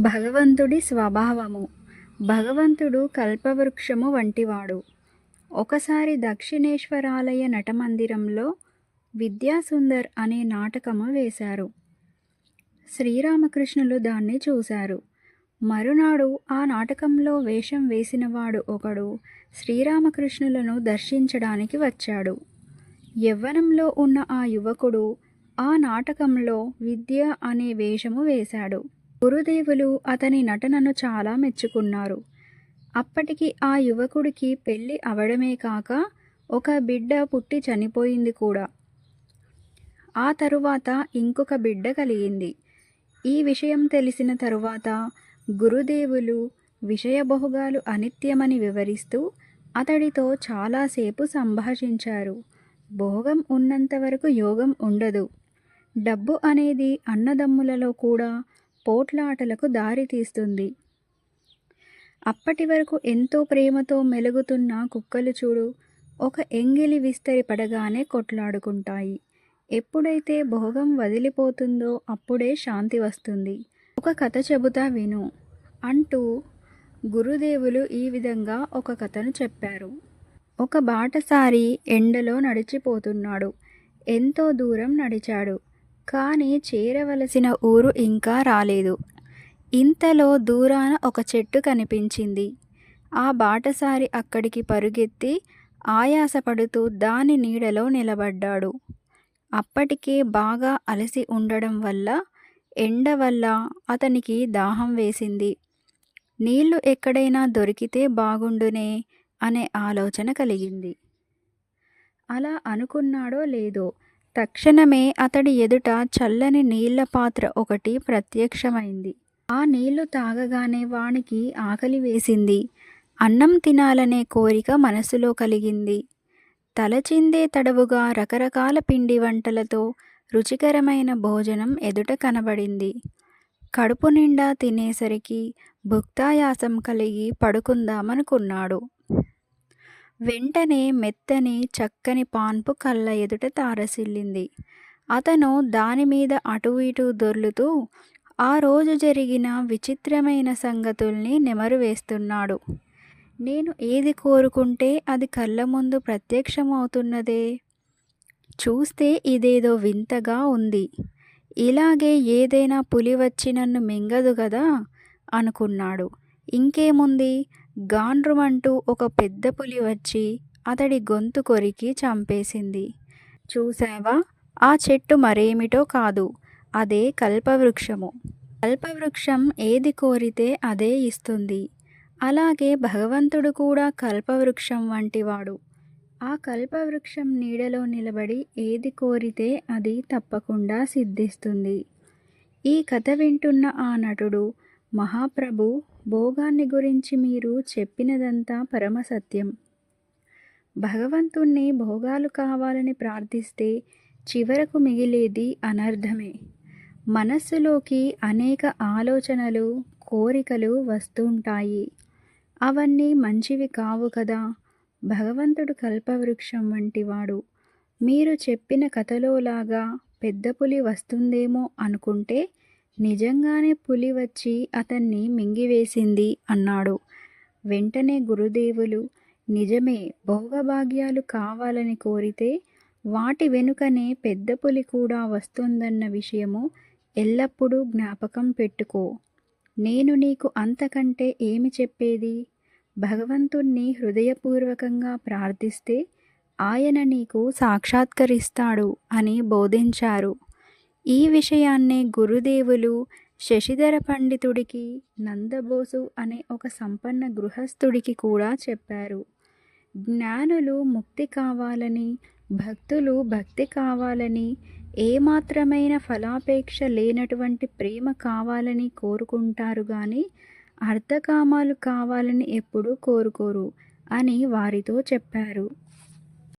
భగవంతుడి స్వభావము. భగవంతుడు కల్పవృక్షము వంటివాడు. ఒకసారి దక్షిణేశ్వరాలయ నటమందిరంలో విద్యాసుందర్ అనే నాటకము వేశారు. శ్రీరామకృష్ణులు దాన్ని చూశారు. మరునాడు ఆ నాటకంలో వేషం వేసినవాడు ఒకడు శ్రీరామకృష్ణులను దర్శించడానికి వచ్చాడు. యవ్వనంలో ఉన్న ఆ యువకుడు ఆ నాటకంలో విద్య అనే వేషము వేశాడు. గురుదేవులు అతని నటనను చాలా మెచ్చుకున్నారు. అప్పటికి ఆ యువకుడికి పెళ్ళి అవడమే కాక ఒక బిడ్డ పుట్టి చనిపోయింది కూడా. ఆ తరువాత ఇంకొక బిడ్డ కలిగింది. ఈ విషయం తెలిసిన తరువాత గురుదేవులు విషయబహుగాలు అనిత్యమని వివరిస్తూ అతడితో చాలాసేపు సంభాషించారు. భోగం ఉన్నంత వరకు యోగం ఉండదు. డబ్బు అనేది అన్నదమ్ములలో కూడా పోట్లాటలకు దారి తీస్తుంది. అప్పటి వరకు ఎంతో ప్రేమతో మెలుగుతున్న కుక్కలు చూడు ఒక ఎంగిలి విస్తరి పడగానే కొట్లాడుకుంటాయి. ఎప్పుడైతే భోగం వదిలిపోతుందో అప్పుడే శాంతి వస్తుంది. ఒక కథ చెబుతా విను అంటూ గురుదేవులు ఈ విధంగా ఒక కథను చెప్పారు. ఒక బాటసారి ఎండలో నడిచిపోతున్నాడు. ఎంతో దూరం నడిచాడు. కానీ చేరవలసిన ఊరు ఇంకా రాలేదు. ఇంతలో దూరాన ఒక చెట్టు కనిపించింది. ఆ బాటసారి అక్కడికి పరుగెత్తి ఆయాసపడుతూ దాని నీడలో నిలబడ్డాడు. అప్పటికే బాగా అలసి ఉండడం వల్ల ఎండ వల్ల అతనికి దాహం వేసింది. నీళ్ళు ఎక్కడైనా దొరికితే బాగుండునే అనే ఆలోచన కలిగింది. అలా అనుకున్నాడో లేదో తక్షణమే అతడి ఎదుట చల్లని నీళ్ళ పాత్ర ఒకటి ప్రత్యక్షమైంది. ఆ నీళ్ళు తాగగానే వానికి ఆకలి వేసింది. అన్నం తినాలనే కోరిక మనసులో కలిగింది. తలచిందే తడవుగా రకరకాల పిండి వంటలతో రుచికరమైన భోజనం ఎదుట కనబడింది. కడుపు నిండా తినేసరికి భుక్తాయాసం కలిగి పడుకుందామనుకున్నాడు. వెంటనే మెత్తని చక్కని పాన్పు కళ్ళ ఎదుట తారసిల్లింది. అతను దానిమీద అటు ఇటు దొర్లుతూ ఆ రోజు జరిగిన విచిత్రమైన సంగతుల్ని నెమరు వేస్తున్నాడు నేను ఏది కోరుకుంటే అది కళ్ళ ముందు ప్రత్యక్షమవుతున్నదే. చూస్తే ఇదేదో వింతగా ఉంది. ఇలాగే ఏదైనా పులి వచ్చి నన్ను మింగదు కదా అనుకున్నాడు. ఇంకేముంది? గాండ్రుమంటూ ఒక పెద్ద పులి వచ్చి అతడి గొంతు కొరికి చంపేసింది. చూసావా ఆ చెట్టు మరేమిటో కాదు. అదే కల్పవృక్షము. కల్పవృక్షం ఏది కోరితే అదే ఇస్తుంది. అలాగే భగవంతుడు కూడా కల్పవృక్షం వంటివాడు. ఆ కల్పవృక్షం నీడలో నిలబడి ఏది కోరితే అది తప్పకుండా సిద్ధిస్తుంది. ఈ కథ వింటున్న ఆ నటుడు మహాప్రభు భోగాన్ని గురించి మీరు చెప్పినదంతా పరమసత్యం. భగవంతుణ్ణి భోగాలు కావాలని ప్రార్థిస్తే చివరకు మిగిలేది అనర్థమే మనస్సులోకి అనేక ఆలోచనలు కోరికలు వస్తుంటాయి. అవన్నీ మంచివి కావు కదా. భగవంతుడు కల్పవృక్షం వంటివాడు. మీరు చెప్పిన కథలోలాగా పెద్ద పులి వస్తుందేమో అనుకుంటే నిజంగానే పులి వచ్చి అతన్ని మింగివేసింది అన్నాడు. వెంటనే గురుదేవులు నిజమే భోగభాగ్యాలు కావాలని కోరితే వాటి వెనుకనే పెద్ద పులి కూడా వస్తుందన్న విషయము ఎల్లప్పుడూ జ్ఞాపకం పెట్టుకో. నేను నీకు అంతకంటే ఏమి చెప్పేది? భగవంతుణ్ణి హృదయపూర్వకంగా ప్రార్థిస్తే ఆయన నీకు సాక్షాత్కరిస్తాడు అని బోధించారు. ఈ విషయాన్నే గురుదేవులు శశిధర పండితుడికి నందబోసు అనే ఒక సంపన్న గృహస్థుడికి కూడా చెప్పారు. జ్ఞానులు ముక్తి కావాలని భక్తులు భక్తి కావాలని ఏమాత్రమైన ఫలాపేక్ష లేనటువంటి ప్రేమ కావాలని కోరుకుంటారు కానీ అర్థకామాలు కావాలని ఎప్పుడూ కోరుకోరు అని వారితో చెప్పారు.